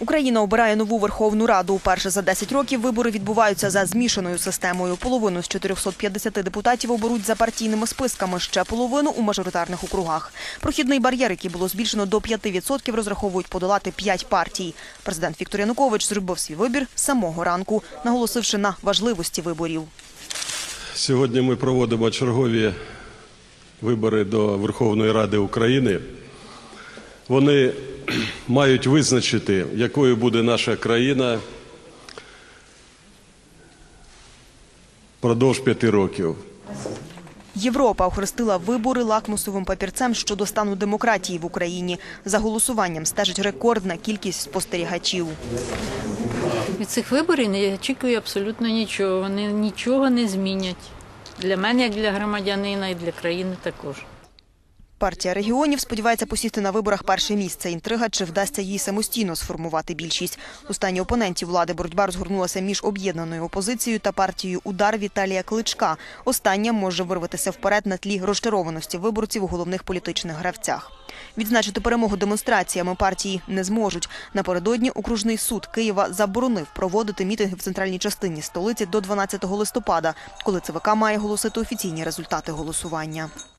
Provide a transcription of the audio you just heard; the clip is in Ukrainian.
Україна обирає нову Верховну Раду. Уперше за 10 років вибори відбуваються за змішаною системою. Половину з 450 депутатів оберуть за партійними списками, ще половину у мажоритарних округах. Прохідний бар'єр, який було збільшено до 5%, розраховують подолати 5 партій. Президент Віктор Янукович зробив свій вибір з самого ранку, наголосивши на важливості виборів. Сьогодні ми проводимо чергові вибори до Верховної Ради України. Вони мають визначити, якою буде наша країна впродовж п'яти років. Європа охрестила вибори лакмусовим папірцем щодо стану демократії в Україні. За голосуванням стежить рекордна кількість спостерігачів. Від цих виборів не очікую абсолютно нічого. Вони нічого не змінять. Для мене, як для громадянина, і для країни також. Партія регіонів сподівається посісти на виборах перше місце. Інтрига, чи вдасться їй самостійно сформувати більшість. У стані опонентів влади боротьба розгорнулася між об'єднаною опозицією та партією Удар Віталія Кличка. Остання може вирватися вперед на тлі розчарованості виборців у головних політичних гравцях. Відзначити перемогу демонстраціями партії не зможуть. Напередодні окружний суд Києва заборонив проводити мітинги в центральній частині столиці до 12 листопада, коли ЦВК має оголосити офіційні результати голосування.